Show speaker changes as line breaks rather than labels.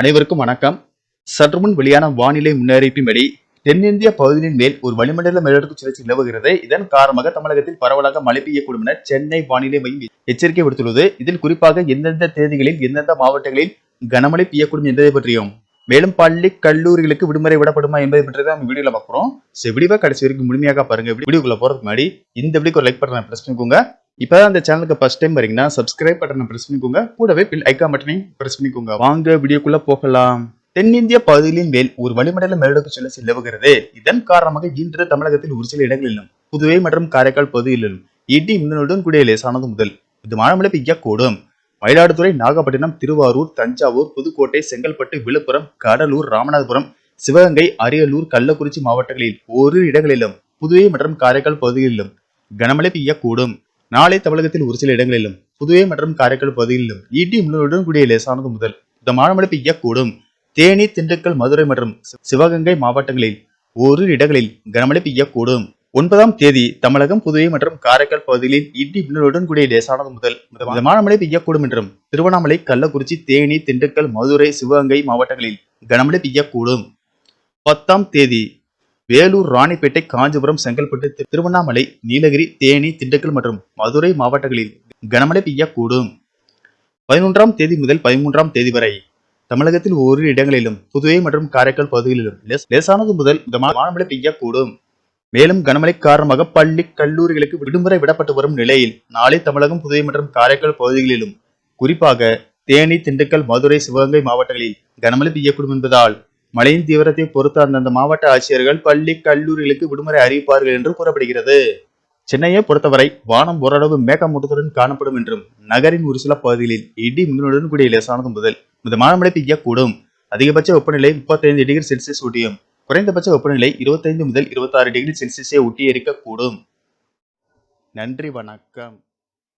அனைவருக்கும் வணக்கம் சற்று முன் வெளியான வானிலை முன்னறிவிப்பின்படி தென்னிந்திய பகுதியின் மேல் ஒரு வளிமண்டல மேலடுக்கு சுழற்சி நிலவுகிறது இதன் காரணமாக தமிழகத்தில் பரவலாக மழை பெய்யக்கூடும் என சென்னை வானிலை மையம் எச்சரிக்கை விடுத்துள்ளது இதில் குறிப்பாக எந்தெந்த தேதிகளில் எந்தெந்த மாவட்டங்களில் கனமழை பெய்யக்கூடும் என்பதை பற்றியும் மேலும் பள்ளி கல்லூரிகளுக்கு விடுமுறை விடப்படுமா என்பதை பற்றி தான் வீடியோவில் வீடியோல பார்க்குறோம் ஸோ வீடியோவை கடைசி வரைக்கும் முழுமையாக பாருங்க வீடியோக்குள்ள போறதுக்கு முன்னாடி இந்த வீடியோக்கு ஒரு லைக் பண்ணுறேன் பிரஸ் இப்போ அந்த சேனலுக்கு ஃபஸ்ட் டைம் வரீங்கன்னா சப்ஸ்கிரைப் பட்டனை ப்ரெஸ் பண்ணிக்கோங்க கூடவே பில் ஐக்கான் பட்டனையும் ப்ரெஸ் பண்ணிக்கோங்க வாங்க வீடியோக்குள்ளே போகலாம் தென்னிந்திய பகுதிகளின் மேல் ஒரு வளிமண்டல மேலடுக்கு சுழல் நிலவுகிறது இதன் காரணமாக இன்று தமிழகத்தில் ஒரு சில இடங்களிலும் புதுவை மற்றும் காரைக்கால் பகுதிகளிலும் இடி மின்னலுடன் கூடிய லேசானது முதல் இது மழை பெய்யக்கூடும் மயிலாடுதுறை நாகப்பட்டினம் திருவாரூர் தஞ்சாவூர் புதுக்கோட்டை செங்கல்பட்டு விழுப்புரம் கடலூர் ராமநாதபுரம் சிவகங்கை அரியலூர் கள்ளக்குறிச்சி மாவட்டங்களில் ஒரு இடங்களிலும் புதுவை மற்றும் காரைக்கால் பகுதிகளிலும் கனமழை பெய்யக்கூடும் நாளை தமிழகத்தில் ஒரு சில இடங்களிலும் புதுவை மற்றும் காரைக்கால் பகுதிகளிலும் இடி e மின்னலுடன் கூடிய லேசானது முதல் மிதமான மழை பெய்யக்கூடும் தேனி திண்டுக்கல் மதுரை மற்றும் சிவகங்கை மாவட்டங்களில் ஒரு இடங்களில் கனமழை பெய்யக்கூடும் ஒன்பதாம் தேதி தமிழகம் புதுவை மற்றும் காரைக்கால் பகுதிகளில் இடி e மின்னலுடன் கூடிய லேசானது முதல் மிதமான மழை பெய்யக்கூடும் என்றும் திருவண்ணாமலை கள்ளக்குறிச்சி தேனி திண்டுக்கல் மதுரை சிவகங்கை மாவட்டங்களில் கனமழை பெய்யக்கூடும் பத்தாம் தேதி வேலூர் ராணிப்பேட்டை காஞ்சிபுரம் செங்கல்பட்டு திருவண்ணாமலை நீலகிரி தேனி திண்டுக்கல் மற்றும் மதுரை மாவட்டங்களில் கனமழை பெய்யக்கூடும் பதினொன்றாம் தேதி முதல் பதிமூன்றாம் தேதி வரை தமிழகத்தில் ஒரு இடங்களிலும் புதுவை மற்றும் காரைக்கால் பகுதிகளிலும் லேசானது முதல் கனமழை பெய்யக்கூடும் மேலும் கனமழை காரணமாக பள்ளி கல்லூரிகளுக்கு விடுமுறை விடப்பட்டு வரும் நிலையில் நாளை தமிழகம் புதுவை மற்றும் காரைக்கால் பகுதிகளிலும் குறிப்பாக தேனி திண்டுக்கல் மதுரை சிவகங்கை மாவட்டங்களில் கனமழை பெய்யக்கூடும் என்பதால் மழையின் தீவிரத்தை பொறுத்து அந்தந்த மாவட்ட ஆட்சியர்கள் பள்ளி கல்லூரிகளுக்கு விடுமுறை அறிவிப்பார்கள் என்று கூறப்படுகிறது சென்னையை பொறுத்தவரை வானம் ஓரளவு மேகமூட்டத்துடன் காணப்படும் என்றும் நகரின் ஒரு சில பகுதிகளில் இடி மின்னலுடன் கூடிய லேசானது முதல் மிதமான மழை பெய்யக்கூடும் அதிகபட்ச வெப்பநிலை முப்பத்தைந்து டிகிரி செல்சியஸ் ஒட்டியும் குறைந்தபட்ச வெப்பநிலை இருபத்தைந்து முதல் இருபத்தாறு டிகிரி செல்சியஸை ஒட்டி நன்றி வணக்கம்